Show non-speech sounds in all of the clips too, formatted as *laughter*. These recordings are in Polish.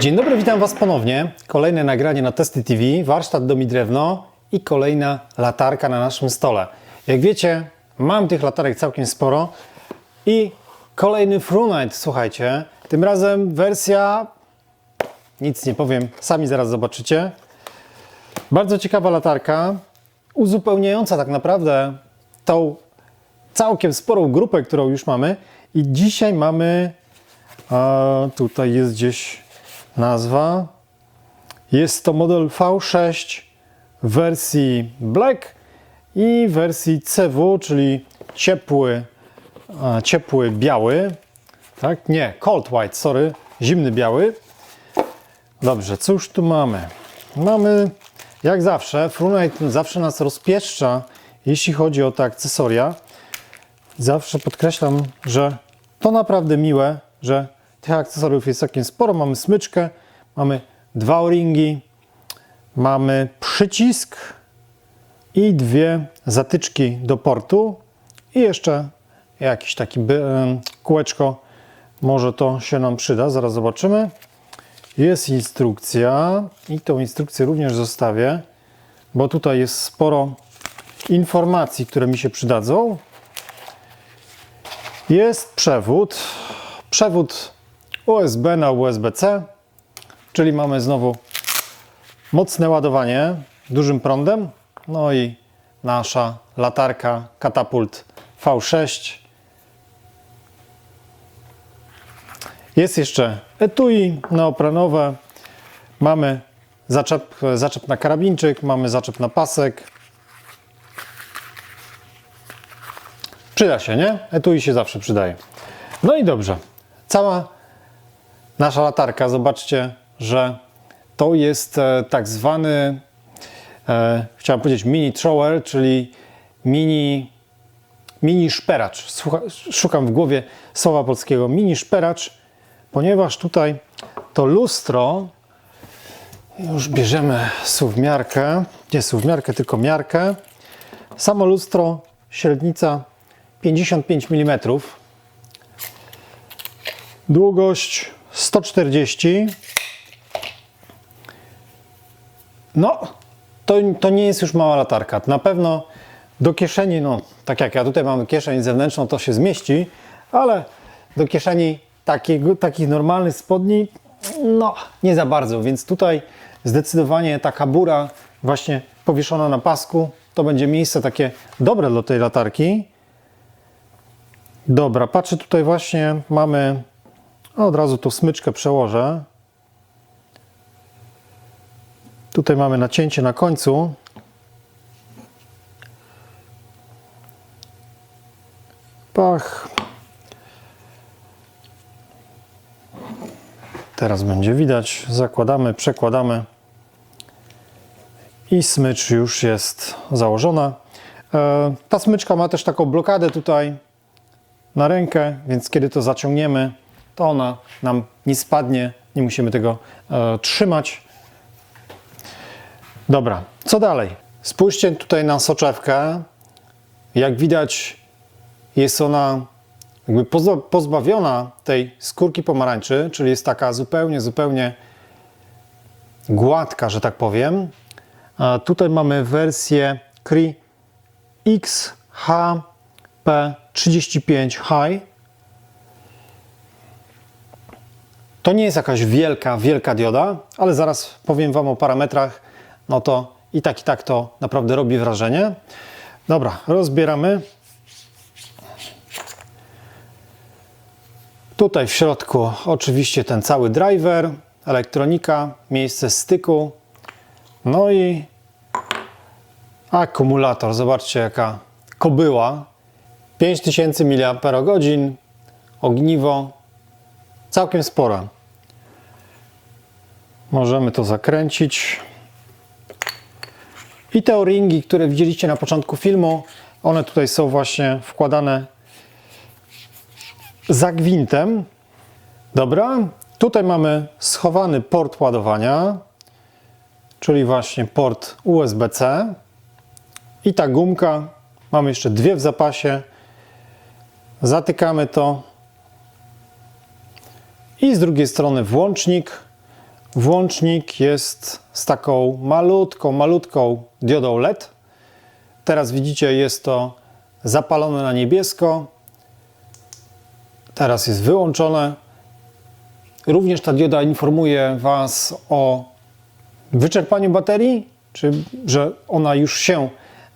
Dzień dobry, witam Was ponownie. Kolejne nagranie na Testy TV, warsztat Domi Drewno i kolejna latarka na naszym stole. Jak wiecie, mam tych latarek całkiem sporo i kolejny Frunite, słuchajcie. Tym razem wersja, nic nie powiem, sami zaraz zobaczycie. Bardzo ciekawa latarka, uzupełniająca tak naprawdę tą całkiem sporą grupę, którą już mamy. I dzisiaj mamy, tutaj jest gdzieś nazwa. Jest to model V6 w wersji Black i wersji CW, czyli ciepły, ciepły biały. Tak? Nie, cold white, sorry, zimny biały. Dobrze, cóż tu mamy? Mamy, jak zawsze, Frunite zawsze nas rozpieszcza, jeśli chodzi o te akcesoria. Zawsze podkreślam, że to naprawdę miłe, że tych akcesoriów jest całkiem sporo. Mamy smyczkę, mamy dwa o-ringi, mamy przycisk i dwie zatyczki do portu i jeszcze jakiś taki kółeczko. Może to się nam przyda, zaraz zobaczymy. Jest instrukcja i tą instrukcję również zostawię, bo tutaj jest sporo informacji, które mi się przydadzą. Jest przewód, przewód USB na USB-C, czyli mamy znowu mocne ładowanie dużym prądem, no i nasza latarka katapult V6. Jest jeszcze etui neoprenowe, mamy zaczep, zaczep na karabinczyk, mamy zaczep na pasek. Przyda się, nie? Etui się zawsze przydaje. No i dobrze. Cała nasza latarka, zobaczcie, że to jest e, tak zwany, e, chciałem powiedzieć mini thrower, czyli mini, mini szperacz. Słucha, szukam w głowie słowa polskiego. Mini szperacz, ponieważ tutaj to lustro, już bierzemy suwmiarkę, nie suwmiarkę, tylko miarkę. Samo lustro, średnica 55 mm, długość 140. No, to, to nie jest już mała latarka. Na pewno do kieszeni, no tak jak ja tutaj mam kieszeń zewnętrzną, to się zmieści, ale do kieszeni takich normalnych spodni, no nie za bardzo, więc tutaj zdecydowanie taka bura właśnie powieszona na pasku, to będzie miejsce takie dobre dla tej latarki. Dobra, patrzę tutaj właśnie, mamy, od razu tą smyczkę przełożę. Tutaj mamy nacięcie na końcu. Pach. Teraz będzie widać. Zakładamy, przekładamy. I smycz już jest założona. E, Ta smyczka ma też taką blokadę tutaj na rękę, więc kiedy to zaciągniemy, to ona nam nie spadnie, nie musimy tego e, trzymać. Dobra, co dalej? Spójrzcie tutaj na soczewkę. Jak widać, jest ona jakby pozbawiona tej skórki pomarańczy, czyli jest taka zupełnie, zupełnie gładka, że tak powiem. A tutaj mamy wersję CRI XHP35 High. To nie jest jakaś wielka, wielka dioda, ale zaraz powiem Wam o parametrach. No to i tak, i tak to naprawdę robi wrażenie. Dobra, rozbieramy. Tutaj w środku oczywiście ten cały driver, elektronika, miejsce styku, no i akumulator. Zobaczcie jaka kobyła. 5000 mAh, ogniwo, całkiem spora. Możemy to zakręcić. I te o-ringi, które widzieliście na początku filmu, one tutaj są właśnie wkładane za gwintem. Dobra, tutaj mamy schowany port ładowania, czyli właśnie port USB-C. I ta gumka, mamy jeszcze dwie w zapasie. Zatykamy to I z drugiej strony włącznik. Włącznik jest z taką malutką, malutką diodą LED. Teraz widzicie, jest to zapalone na niebiesko. Teraz jest wyłączone. Również ta dioda informuje Was o wyczerpaniu baterii, czy że ona już się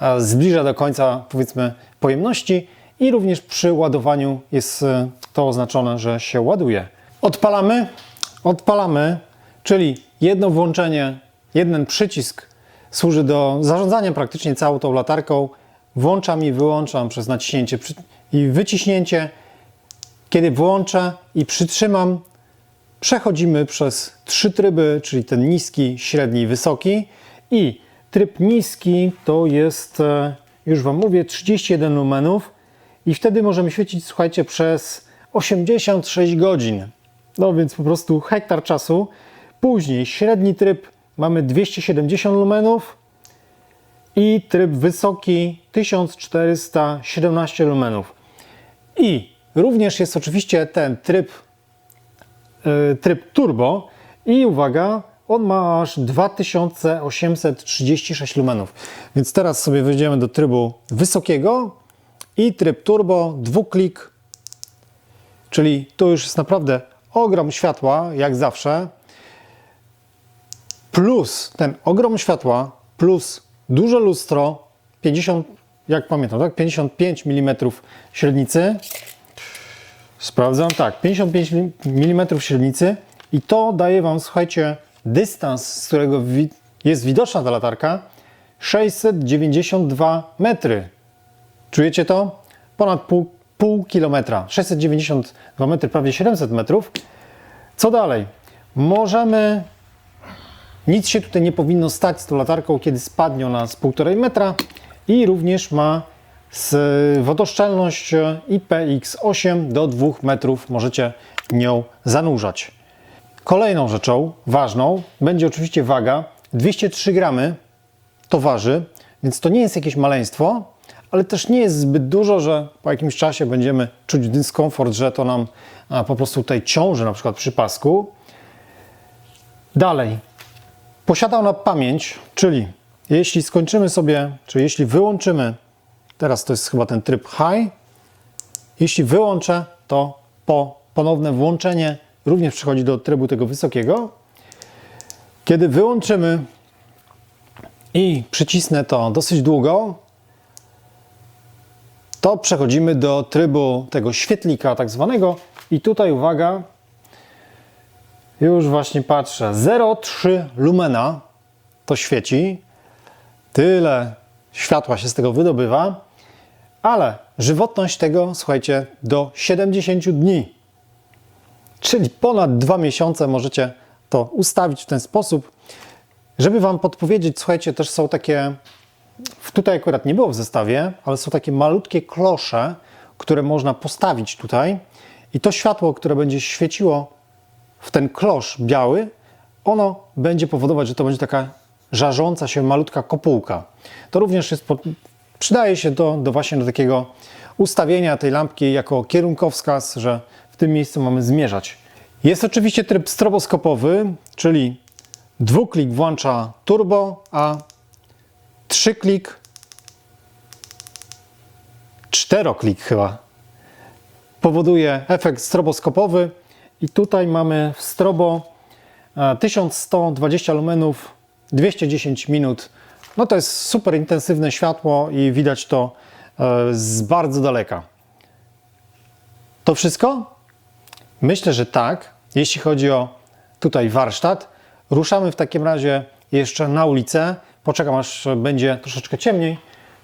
e, zbliża do końca, powiedzmy, pojemności i również przy ładowaniu jest e, to oznaczone, że się ładuje. Odpalamy, odpalamy, czyli jedno włączenie, jeden przycisk służy do zarządzania praktycznie całą tą latarką. Włączam i wyłączam przez naciśnięcie i wyciśnięcie. Kiedy włączę i przytrzymam, przechodzimy przez trzy tryby, czyli ten niski, średni, wysoki. I tryb niski to jest, e, już Wam mówię, 31 lumenów. I wtedy możemy świecić, słuchajcie, przez 86 godzin. No więc po prostu hektar czasu. Później średni tryb mamy 270 lumenów i tryb wysoki 1417 lumenów. I również jest oczywiście ten tryb e, tryb turbo i uwaga, on ma aż 2836 lumenów. Więc teraz sobie wejdziemy do trybu wysokiego i tryb turbo, dwuklik, czyli tu już jest naprawdę ogrom światła, jak zawsze, plus ten ogrom światła, plus duże lustro, 50, jak pamiętam, tak? 55 mm średnicy, Sprawdzam, tak, 55 mm średnicy i to daje Wam, słuchajcie, dystans, z którego wi- jest widoczna ta latarka, 692 metry. Czujecie to? Ponad pół, pół kilometra, 692 metry, prawie 700 metrów. Co dalej? Możemy, nic się tutaj nie powinno stać z tą latarką, kiedy spadnie ona z 1,5 metra i również ma wodoszczelność IPX8 do 2 metrów możecie nią zanurzać. Kolejną rzeczą ważną będzie oczywiście waga. 203 gramy to waży, więc to nie jest jakieś maleństwo, ale też nie jest zbyt dużo, że po jakimś czasie będziemy czuć dyskomfort, że to nam po prostu tutaj ciąży na przykład przy pasku. Dalej, posiada ona pamięć, czyli jeśli skończymy sobie, czy jeśli wyłączymy, teraz to jest chyba ten tryb high, jeśli wyłączę, to po ponowne włączenie również przechodzi do trybu tego wysokiego. Kiedy wyłączymy i przycisnę to dosyć długo, to przechodzimy do trybu tego świetlika tak zwanego i tutaj uwaga, już właśnie patrzę, 0,3 lumena to świeci, tyle światła się z tego wydobywa, ale żywotność tego, słuchajcie, do 70 dni. Czyli ponad dwa miesiące możecie to ustawić w ten sposób. Żeby Wam podpowiedzieć, słuchajcie, też są takie, tutaj akurat nie było w zestawie, ale są takie malutkie klosze, które można postawić tutaj i to światło, które będzie świeciło w ten klosz biały, ono będzie powodować, że to będzie taka żarząca się malutka kopułka. To również jest, przydaje się do, do właśnie do takiego ustawienia tej lampki jako kierunkowskaz, że w tym miejscu mamy zmierzać. Jest oczywiście tryb stroboskopowy, czyli dwuklik włącza turbo, a trzyklik, czteroklik chyba powoduje efekt stroboskopowy i tutaj mamy w strobo e, 1120 lumenów, 210 minut. No to jest super intensywne światło i widać to e, z bardzo daleka. To wszystko? Myślę, że tak. Jeśli chodzi o tutaj warsztat, ruszamy w takim razie jeszcze na ulicę. Poczekam aż będzie troszeczkę ciemniej.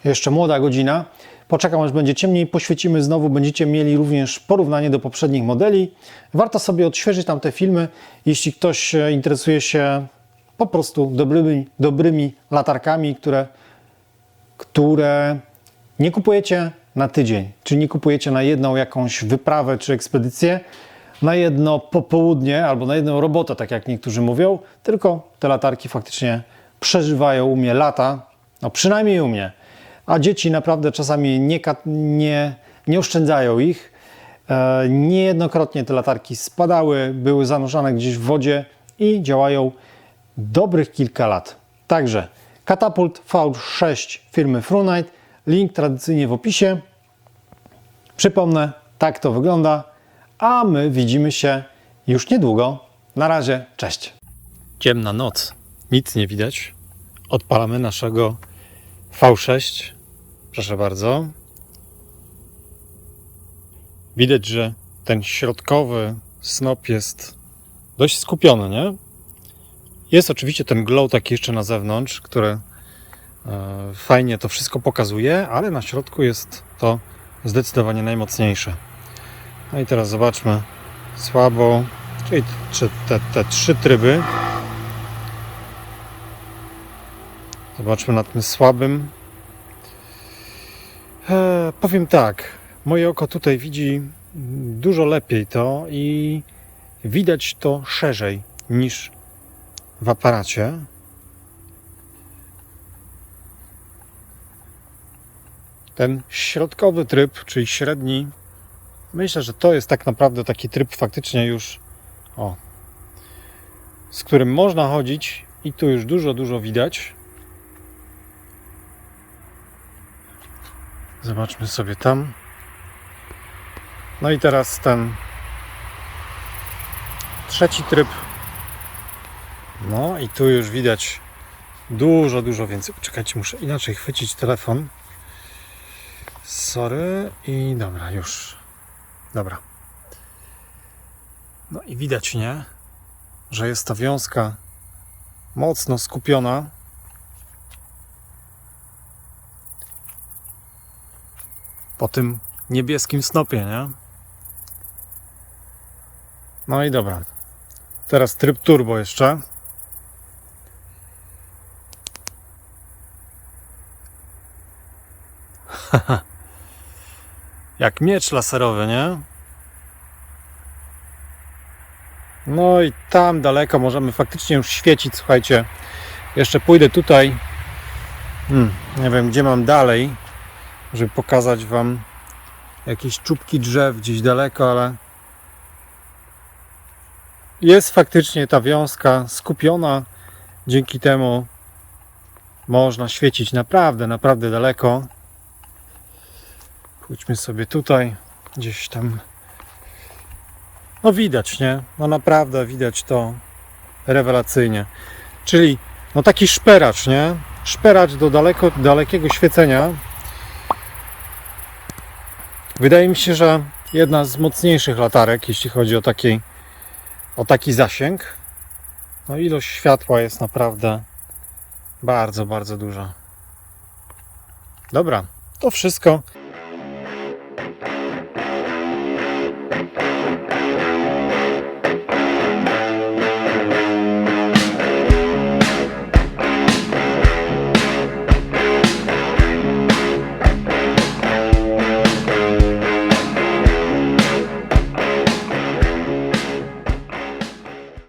Jeszcze młoda godzina. Poczekam aż będzie ciemniej, poświecimy znowu, będziecie mieli również porównanie do poprzednich modeli. Warto sobie odświeżyć tam te filmy, jeśli ktoś e, interesuje się po prostu dobrymi, dobrymi latarkami, które które nie kupujecie na tydzień, czy nie kupujecie na jedną jakąś wyprawę czy ekspedycję, na jedno popołudnie albo na jedną robotę, tak jak niektórzy mówią, tylko te latarki faktycznie przeżywają u mnie lata, no przynajmniej u mnie, a dzieci naprawdę czasami nie, nie, nie oszczędzają ich E, Niejednokrotnie te latarki spadały, były zanurzane gdzieś w wodzie i działają dobrych kilka lat. Także Katapult V6 firmy Frunite. Link tradycyjnie w opisie. Przypomnę, tak to wygląda, a my widzimy się już niedługo. Na razie, cześć. Ciemna noc, nic nie widać. Odpalamy naszego V6. Proszę bardzo. Widać, że ten środkowy snop jest dość skupiony, nie? Jest oczywiście ten glow taki jeszcze na zewnątrz, który e, fajnie to wszystko pokazuje, ale na środku jest to zdecydowanie najmocniejsze. No i teraz zobaczmy słabo, czyli te, te, te trzy tryby. Zobaczmy na tym słabym. E, powiem tak, moje oko tutaj widzi dużo lepiej to i widać to szerzej niż w aparacie. Ten środkowy tryb, czyli średni, myślę, że to jest tak naprawdę taki tryb faktycznie już, o, z którym można chodzić i tu już dużo, dużo widać. Zobaczmy sobie tam. No i teraz ten trzeci tryb. No i tu już widać dużo, dużo więcej. Czekajcie, muszę inaczej chwycić telefon. Sorry i dobra, już. Dobra. No i widać, nie? Że jest ta wiązka mocno skupiona. Po tym niebieskim snopie, nie? No i dobra. Teraz tryb turbo jeszcze. *laughs* Jak miecz laserowy, nie? No i tam daleko możemy faktycznie już świecić, słuchajcie. Jeszcze pójdę tutaj. Hmm, nie wiem, gdzie mam dalej, żeby pokazać Wam jakieś czubki drzew gdzieś daleko, ale jest faktycznie ta wiązka skupiona. Dzięki temu można świecić naprawdę, naprawdę daleko. Pójdźmy sobie tutaj, gdzieś tam. No widać, nie? No naprawdę widać to rewelacyjnie. Czyli no taki szperacz, nie? Szperacz do daleko, dalekiego świecenia. Wydaje mi się, że jedna z mocniejszych latarek, jeśli chodzi o taki, o taki zasięg. No ilość światła jest naprawdę bardzo, bardzo duża. Dobra, to wszystko.